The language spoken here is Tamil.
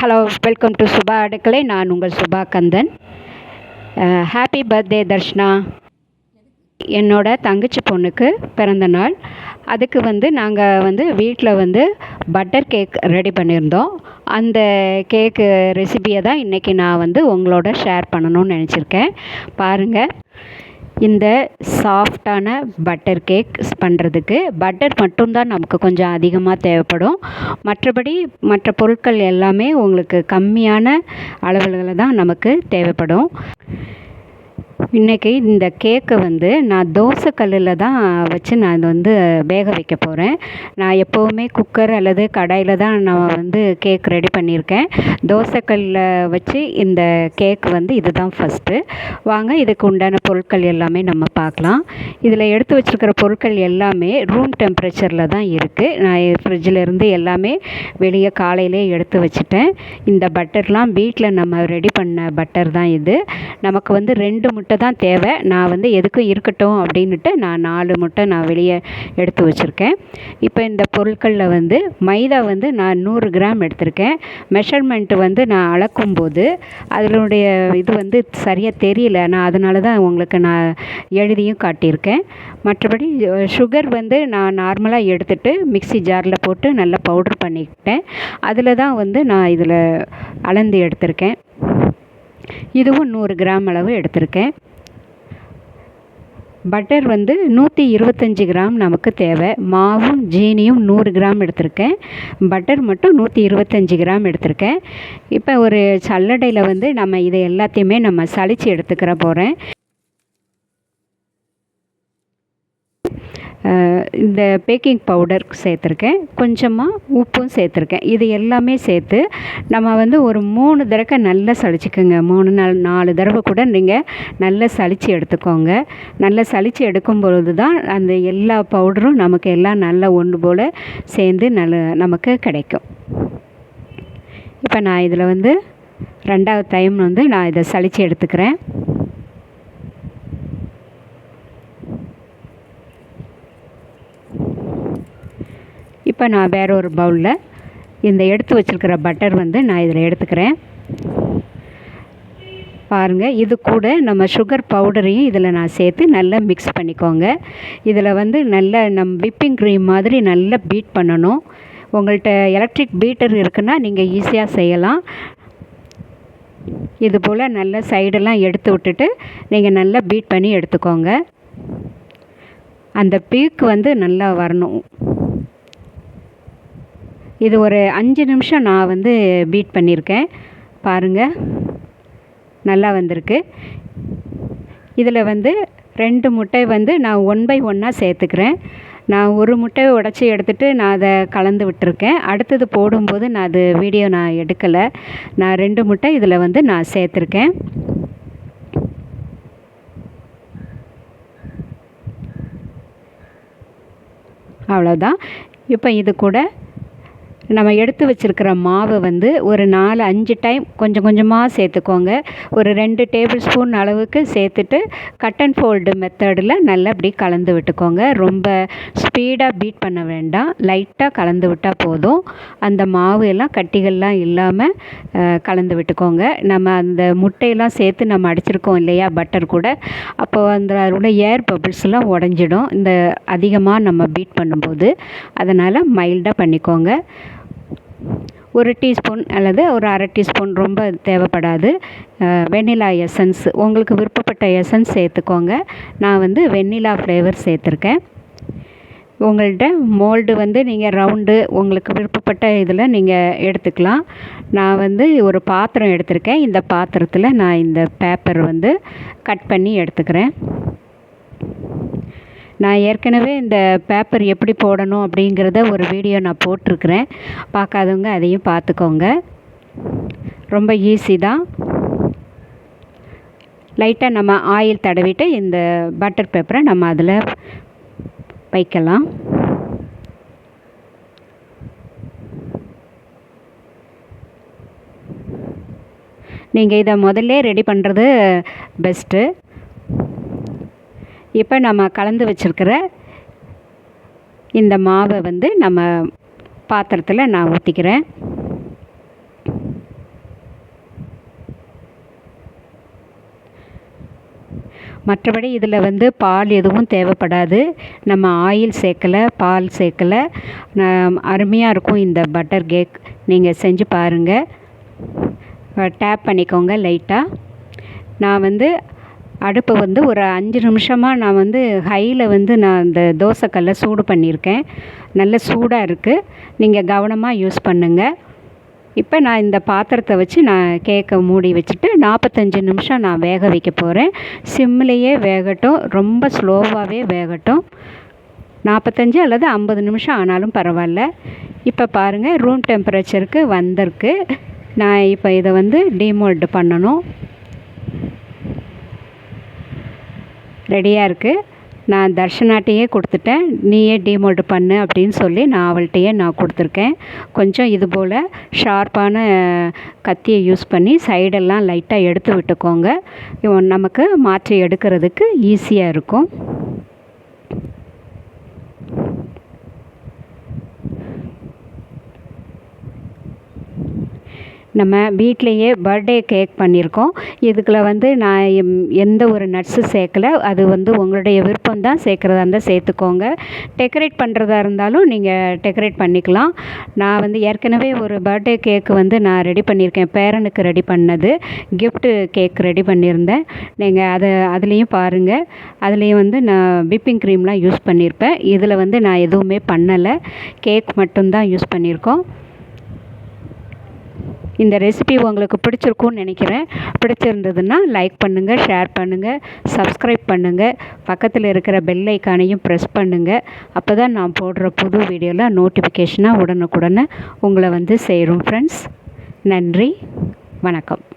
ஹலோ வெல்கம் டு சுபா அடுக்கலை நான் உங்கள் சுபா கந்தன் ஹாப்பி பர்த்டே தர்ஷனா என்னோட தங்கச்சி பொண்ணுக்கு பிறந்த நாள். அதுக்கு வந்து நாங்கள் வந்து வீட்டில் வந்து பட்டர் கேக் ரெடி பண்ணியிருந்தோம். அந்த கேக்கு ரெசிபியை தான் இன்றைக்கி நான் வந்து உங்களோட ஷேர் பண்ணணும்னு நினச்சிருக்கேன். பாருங்கள் இந்த சாஃப்டான பட்டர் கேக் பண்ணுறதுக்கு பட்டர் மட்டும்தான் நமக்கு கொஞ்சம் அதிகமாக தேவைப்படும். மற்றபடி மற்ற பொருட்கள் எல்லாமே உங்களுக்கு கம்மியான அளவுகளில் தான் நமக்கு தேவைப்படும். இன்றைக்கி இந்த கேக்கை வந்து நான் தோசை கல்லில் தான் வச்சு நான் இதை வந்து வேக வைக்க போகிறேன் நான் எப்போவுமே குக்கர் அல்லது கடாயில் தான் நான் வந்து கேக் ரெடி பண்ணியிருக்கேன். தோசை கல்லில் வச்சு இந்த கேக் வந்து இதுதான் ஃபஸ்ட்டு வாங்க இதுக்கு உண்டான பொருட்கள் எல்லாமே நம்ம பார்க்கலாம். இதில் எடுத்து வச்சுருக்கிற பொருட்கள் எல்லாமே ரூம் டெம்பரேச்சரில் தான் இருக்குது நான் ஃப்ரிட்ஜில் இருந்து எல்லாமே வெளியே காலையிலே எடுத்து வச்சுட்டேன். இந்த பட்டர்லாம் வீட்டில் நம்ம ரெடி பண்ண பட்டர் தான் இது. நமக்கு வந்து ரெண்டு முட்டை தான் தேவை. நான் வந்து எதுக்கும் இருக்கட்டும் அப்படின்னுட்டு நான் நாலு முட்டை நான் வெளியே எடுத்து வச்சுருக்கேன். இப்போ இந்த பொருட்களில் வந்து மைதா வந்து நான் நூறு கிராம் எடுத்திருக்கேன். மெஷர்மெண்ட்டு வந்து நான் அளக்கும்போது அதனுடைய இது வந்து சரியாக தெரியல. நான் அதனால தான் உங்களுக்கு நான் எழுதியும் காட்டியிருக்கேன். மற்றபடி சுகர் வந்து நான் நார்மலாக எடுத்துகிட்டு மிக்சி ஜாரில் போட்டு நல்லா பவுட்ரு பண்ணிக்கிட்டேன். அதில் தான் வந்து நான் இதில் அளந்து எடுத்திருக்கேன். இதுவும் நூறு கிராம் அளவு எடுத்திருக்கேன். பட்டர் வந்து நூற்றி இருபத்தஞ்சி கிராம் நமக்கு தேவை. மாவும் ஜீனியும் நூறு கிராம் எடுத்திருக்கேன். பட்டர் மட்டும் நூற்றி இருபத்தஞ்சி கிராம் எடுத்திருக்கேன். இப்போ ஒரு சல்லடையில் வந்து நம்ம இதை எல்லாத்தையுமே நம்ம சளிச்சு எடுத்துக்கிற போகிறேன் இந்த பேக்கிங் பவுடர் சேர்த்துருக்கேன். கொஞ்சமாக உப்பும் சேர்த்துருக்கேன். இது எல்லாமே சேர்த்து நம்ம வந்து ஒரு மூணு தடவை நல்லா சளிச்சுக்கோங்க. மூணு நாள் நாலு தடவை கூட நீங்கள் நல்லா சளிச்சு எடுத்துக்கோங்க. நல்லா சளிச்சு எடுக்கும் பொழுது தான் அந்த எல்லா பவுடரும் நமக்கு எல்லாம் நல்லா ஒன்று போல் சேர்ந்து நல்ல நமக்கு கிடைக்கும். இப்போ நான் இதில் வந்து ரெண்டாவது டைம் வந்து நான் இதை சளிச்சு எடுத்துக்கிறேன். இப்போ நான் வேற ஒரு பவுலில் இந்த எடுத்து வச்சுருக்கிற பட்டர் வந்து நான் இதில் எடுத்துக்கிறேன். பாருங்கள் இது கூட நம்ம சுகர் பவுடரையும் இதில் நான் சேர்த்து நல்லா மிக்ஸ் பண்ணிக்கோங்க. இதில் வந்து நல்ல நம் விப்பிங் க்ரீம் மாதிரி நல்லா பீட் பண்ணணும். உங்கள்கிட்ட எலக்ட்ரிக் பீட்டர் இருக்குன்னா நீங்கள் ஈஸியாக செய்யலாம். இது போல் நல்லா சைடெல்லாம் எடுத்து விட்டுட்டு நீங்கள் நல்லா பீட் பண்ணி எடுத்துக்கோங்க. அந்த பீக் வந்து நல்லா வரணும். இது ஒரு அஞ்சு நிமிஷம் நான் வந்து பீட் பண்ணியிருக்கேன். பாருங்கள் நல்லா வந்திருக்கு. இதில் வந்து ரெண்டு முட்டை வந்து நான் ஒன் பை ஒன்னாக சேர்த்துக்கிறேன். நான் ஒரு முட்டையை உடச்சி எடுத்துகிட்டு நான் அதை கலந்து விட்டுருக்கேன். அடுத்தது போடும்போது நான் அது வீடியோ நான் எடுக்கலை. நான் ரெண்டு முட்டை இதில் வந்து நான் சேர்த்துருக்கேன். அவ்வளோதான் இப்போ இது கூட நம்ம எடுத்து வச்சுருக்கிற மாவை வந்து ஒரு நாலு அஞ்சு டைம் கொஞ்சம் கொஞ்சமாக சேர்த்துக்கோங்க. ஒரு ரெண்டு டேபிள் ஸ்பூன் அளவுக்கு சேர்த்துட்டு கட் அண்ட் ஃபோல்டு மெத்தடில் நல்லா அப்படி கலந்து விட்டுக்கோங்க. ரொம்ப ஸ்பீடாக பீட் பண்ண வேண்டாம். லைட்டாக கலந்து விட்டால் போதும். அந்த மாவு எல்லாம் கட்டிகள்லாம் இல்லாமல் கலந்து விட்டுக்கோங்க. நம்ம அந்த முட்டையெல்லாம் சேர்த்து நம்ம அடிச்சிருக்கோம் இல்லையா பட்டர் கூட. அப்போ அந்த அதோட ஏர் பபிள்ஸ்லாம் உடஞ்சிடும். இந்த அதிகமாக நம்ம பீட் பண்ணும்போது. அதனால் மைல்டாக பண்ணிக்கோங்க. ஒரு டீஸ்பூன் அல்லது ஒரு அரை டீஸ்பூன் ரொம்ப தேவைப்படாது. Vanilla essence. உங்களுக்கு விருப்பப்பட்ட எசன்ஸ் சேர்த்துக்கோங்க. நான் வந்து வெண்ணிலா ஃப்ளேவர் சேர்த்துருக்கேன். உங்கள்கிட்ட மோல்டு வந்து நீங்கள் ரவுண்டு உங்களுக்கு விருப்பப்பட்ட இதில் நீங்கள் எடுத்துக்கலாம். நான் வந்து ஒரு பாத்திரம் எடுத்திருக்கேன். இந்த பாத்திரத்தில் நான் இந்த பேப்பர் வந்து கட் பண்ணி எடுத்துக்கிறேன். நான் ஏற்கனவே இந்த பேப்பர் எப்படி போடணும் அப்படிங்கிறத ஒரு வீடியோ நான் போட்டிருக்கிறேன். பார்க்காதவங்க அதையும் பார்த்துக்கோங்க. ரொம்ப ஈஸி தான். லைட்டாக நம்ம ஆயில் தடவிட்டு இந்த பட்டர் பேப்பரை நம்ம அதில் வைக்கலாம். நீங்கள் இதை முதல்ல ரெடி பண்ணுறது பெஸ்ட்டு இப்போ நம்ம கலந்து வச்சுருக்கிற இந்த மாவை வந்து நம்ம பாத்திரத்தில் நான் ஊற்றிக்கிறேன் மற்றபடி இதில் வந்து பால் எதுவும் தேவைப்படாது. நம்ம ஆயில் சேர்க்கலை பால் சேர்க்கலை. அருமையாக இருக்கும் இந்த பட்டர் கேக். நீங்கள் செஞ்சு பாருங்கள் டேப் பண்ணிக்கோங்க லைட்டாக நான் வந்து அடுப்பை வந்து ஒரு அஞ்சு நிமிஷமாக நான் வந்து ஹையில் வந்து நான் இந்த தோசைக்கல்லை சூடு பண்ணியிருக்கேன். நல்ல சூடாக இருக்குது நீங்கள் கவனமாக யூஸ் பண்ணுங்கள் இப்போ நான் இந்த பாத்திரத்தை வச்சு நான் கேக்கை மூடி வச்சுட்டு நாற்பத்தஞ்சு நிமிஷம் நான் வேக வைக்க போகிறேன் சிம்லேயே வேகட்டும். ரொம்ப ஸ்லோவாகவே வேகட்டும். நாற்பத்தஞ்சு அல்லது ஐம்பது நிமிஷம் ஆனாலும் பரவாயில்ல. இப்போ பாருங்கள் ரூம் டெம்பரேச்சருக்கு வந்திருக்கு. நான் இப்போ இதை வந்து டிமோல்டு பண்ணணும். ரெடியாக இருக்குது நான் தர்ஷனாட்டையே கொடுத்துட்டேன். நீயே டிமோல்டு பண்ணு அப்படின்னு சொல்லி நான் அவள்கிட்டயே நான் கொடுத்துருக்கேன். கொஞ்சம் இது போல் ஷார்ப்பான கத்தியை யூஸ் பண்ணி சைடெல்லாம் லைட்டாக எடுத்து விட்டுக்கோங்க. நமக்கு மாற்றி எடுக்கிறதுக்கு ஈஸியாக இருக்கும். நம்ம வீட்டிலையே பர்த்டே கேக் பண்ணியிருக்கோம். இதுக்குள்ள வந்து நான் எம் எந்த ஒரு நட்ஸும் சேர்க்கல. அது வந்து உங்களுடைய விருப்பம் தான். சேர்க்குறதா இருந்தால் சேர்த்துக்கோங்க. டெக்கரேட் பண்ணுறதா இருந்தாலும் நீங்கள் டெக்கரேட் பண்ணிக்கலாம். நான் வந்து ஏற்கனவே ஒரு பர்த்டே கேக்கு வந்து நான் ரெடி பண்ணியிருக்கேன். பேரனுக்கு ரெடி பண்ணது. கிஃப்ட்டு கேக் ரெடி பண்ணியிருந்தேன். நீங்கள் அதை அதுலேயும் பாருங்கள் அதுலேயும் வந்து நான் விப்பிங் க்ரீம்லாம் யூஸ் பண்ணியிருப்பேன். இதில் வந்து நான் எதுவுமே பண்ணலை. கேக் மட்டும்தான் யூஸ் பண்ணியிருக்கோம். இந்த ரெசிபி உங்களுக்கு பிடிச்சிருக்கும்னு நினைக்கிறேன். பிடிச்சிருந்ததுன்னா லைக் பண்ணுங்கள் ஷேர் பண்ணுங்கள் சப்ஸ்கிரைப் பண்ணுங்கள் பக்கத்தில் இருக்கிற பெல் ஐக்கானையும் ப்ரெஸ் பண்ணுங்கள் அப்போ தான் நான் போடுற புது வீடியோவில் நோட்டிஃபிகேஷனாக உடனுக்குடனே உங்களை வந்து சேரும் ஃப்ரெண்ட்ஸ் நன்றி வணக்கம்.